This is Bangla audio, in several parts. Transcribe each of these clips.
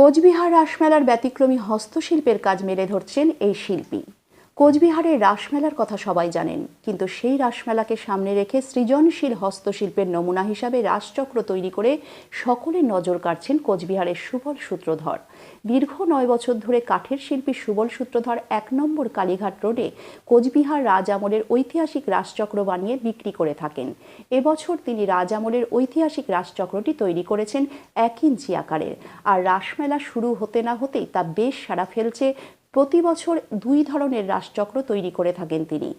কোচবিহার রাসমেলার ব্যতিক্রমী হস্তশিল্পের কাজ মেলে ধরছেন এই শিল্পী। কোচবিহারের রাসমেলার কথা সবাই জানেন, কিন্তু সেই রাসমেলাকে সামনে রেখে সৃজনশীল হস্তশিল্পের নমুনা হিসাবে রাসচক্র তৈরি করে সকলের নজর কাড়ছেন কোচবিহারের সুবল সূত্রধর। দীর্ঘ নয় বছর ধরে কাঠের শিল্পী সুবল সূত্রধর এক নম্বর কালীঘাট রোডে কোচবিহার রাজ আমলের ঐতিহাসিক রাসচক্র বানিয়ে বিক্রি করে থাকেন। এবছর তিনি রাজ আমলের ঐতিহাসিক রাসচক্রটি তৈরি করেছেন এক ইঞ্চি আকারের। আর রাসমেলা শুরু হতে না হতেই তা বেশ সারা ফেলছে প্রতি বছর দুই ধরনের রাসচক্র তৈরি করে থাকেন তিনি।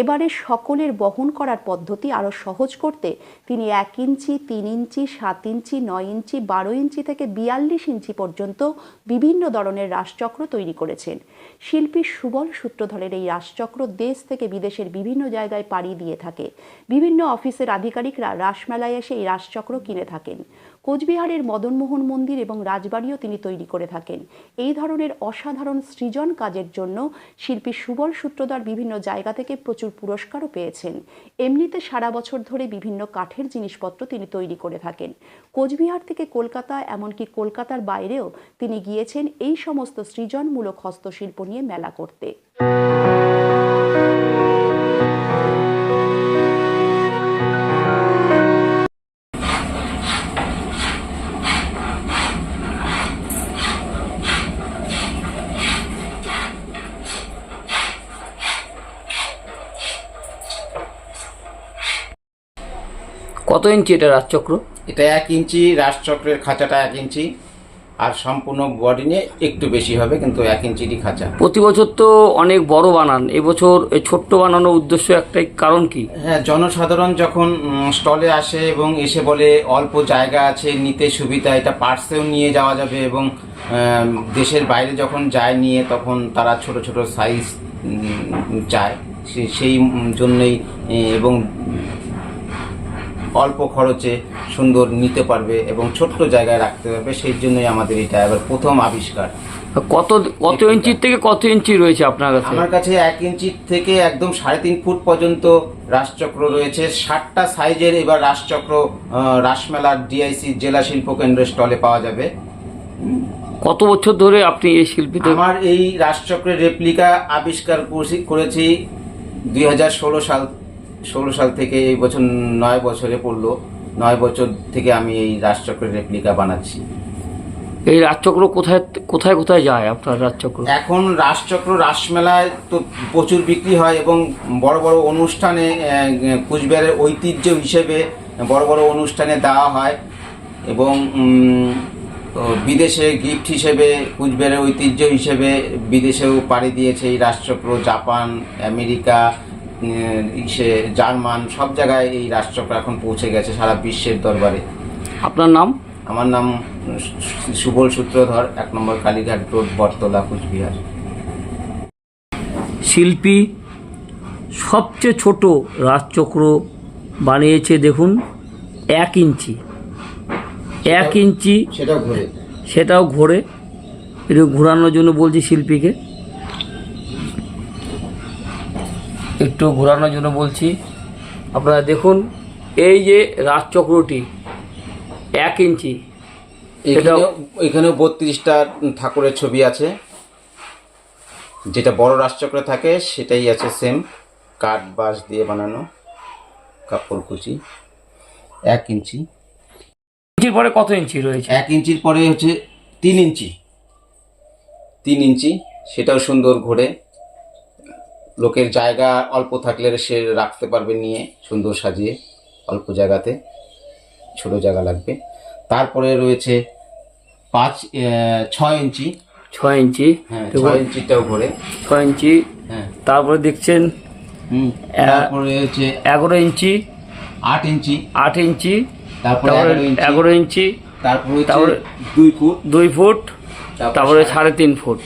এবারে সকলের বহন করার পদ্ধতি আরও সহজ করতে তিনি এক ইঞ্চি, তিন ইঞ্চি, সাত ইঞ্চি, নয় ইঞ্চি, বারো ইঞ্চি থেকে বিয়াল্লিশ ইঞ্চি পর্যন্ত বিভিন্ন ধরনের রাসচক্র তৈরি করেছেন। শিল্পী সুবল সূত্রধরের এই রাসচক্র দেশ থেকে বিদেশের বিভিন্ন জায়গায় পাড়ি দিয়ে থাকে। বিভিন্ন অফিসের আধিকারিকরা রাসমেলায় এসে এই রাসচক্র কিনে থাকেন। কোচবিহারের মদনমোহন মন্দির এবং রাজবাড়িও তিনি তৈরি করে থাকেন। এই ধরনের অসাধারণ সৃজন কাজের জন্য শিল্পী সুবল সূত্রধর বিভিন্ন জায়গা থেকে প্রচুর পুরস্কারও পেয়েছেন। এমনিতে সারা বছর ধরে বিভিন্ন কাঠের জিনিসপত্র তিনি তৈরি করে থাকেন। কোচবিহার থেকে কলকাতা, এমনকি কলকাতার বাইরেও তিনি গিয়েছেন এই সমস্ত সৃজনমূলক হস্তশিল্প নিয়ে মেলা করতে। কত ইঞ্চি এটা রাজচক্র? এটা এক ইঞ্চি রাজচক্রের খাঁচাটা এক ইঞ্চি আর সম্পূর্ণ বডি নিয়ে একটু বেশি হবে কিন্তু এক ইঞ্চিরই খাঁচা। প্রতি বছর তো অনেক বড় বানান। এবছর এই ছোট্ট বানানোর উদ্দেশ্য একটাই কারণ কি? হ্যাঁ জনসাধারণ যখন স্টলে আসে এবং এসে বলে অল্প জায়গা আছে নিতে সুবিধা এটা পার্সেও নিয়ে যাওয়া যাবে এবং দেশের বাইরে যখন যায় নিয়ে তখন তারা ছোট ছোট সাইজ চায় সেই জন্যই এবং অল্প খরচে সুন্দর নিতে পারবে এবং ছোট্ট জায়গায় রাখতে পারবে সেই জন্যই আমাদের এটা এবার প্রথম আবিষ্কার। কত কত ইঞ্চির থেকে কত ইঞ্চি রয়েছে আপনার কাছে? আমার কাছে এক ইঞ্চির থেকে একদম সাড়ে তিন ফুট পর্যন্ত রাসচক্র রয়েছে। ষাটটা সাইজের এবার রাসচক্র রাসমেলার ডিআইসি জেলা শিল্প কেন্দ্রের স্টলে পাওয়া যাবে। কত বছর ধরে আপনি এই শিল্পীতে আমার এই রাসচক্রের রেপ্লিকা আবিষ্কার করছি- করেছি দুই হাজার ষোলো সাল ষোলো সাল থেকে এই বছর নয় বছরে পড়ল। নয় বছর থেকে আমি এই রাজচক্রের রেপ্লিকা বানাচ্ছি। এই রাজচক্র কোথায় কোথায় কোথায় যায় আপনার রাজচক্র? এখন রাজচক্র রাসমেলায় তো প্রচুর বিক্রি হয় এবং বড় বড় অনুষ্ঠানে কুচবিহারের ঐতিহ্য হিসেবে বড় বড় অনুষ্ঠানে দেওয়া হয় এবং বিদেশে গিফট হিসেবে কুচবিহারের ঐতিহ্য হিসেবে বিদেশেও পাড়ি দিয়েছে এই রাসচক্র জাপান আমেরিকা ইসে জার্মান সব জায়গায় এই রাসচক্র এখন পৌঁছে গেছে সারা বিশ্বের দরবারে। আপনার নাম? আমার নাম সুবল সূত্রধর এক নম্বর কালীঘাট রোড বটতলা কুচবিহার। শিল্পী সবচেয়ে ছোট রাজচক্র বানিয়েছে দেখুন এক ইঞ্চি। এক ইঞ্চি সেটাও ঘোরে। সেটাও ঘোরে। একটু ঘোরানোর জন্য বলছি শিল্পীকে। একটু ঘোরানোর জন্য বলছি। আপনারা দেখুন এই যে রাজচক্রটি এক ইঞ্চি। এখানেও এখানেও বত্রিশটা ঠাকুরের ছবি আছে। যেটা বড় রাজচক্র থাকে সেটাই আছে সেম কাঠ বাঁশ দিয়ে বানানো কাপড় কুচি এক ইঞ্চি। ইঞ্চির পরে কত ইঞ্চি রয়েছে? এক ইঞ্চির পরে হচ্ছে তিন ইঞ্চি। তিন ইঞ্চি সেটাও সুন্দর ঘোরে। লোকের জায়গা অল্প থাকলে সে রাখতে পারবে নিয়ে সুন্দর সাজিয়ে অল্প জায়গাতে ছোট জায়গা লাগবে। তারপরে রয়েছে পাঁচ ছয় ইঞ্চি। ছয় ইঞ্চি। হ্যাঁ ছয় ইঞ্চিটাও ঘোরে। ছয় ইঞ্চি। হ্যাঁ। তারপরে দেখছেন হুম তারপরে হচ্ছে এগারো ইঞ্চি। আট ইঞ্চি। আট ইঞ্চি। তারপরে এগারো ইঞ্চি। তারপরে তারপরে- দুই ফুট। দুই ফুট। তারপরে সাড়ে তিন ফুট।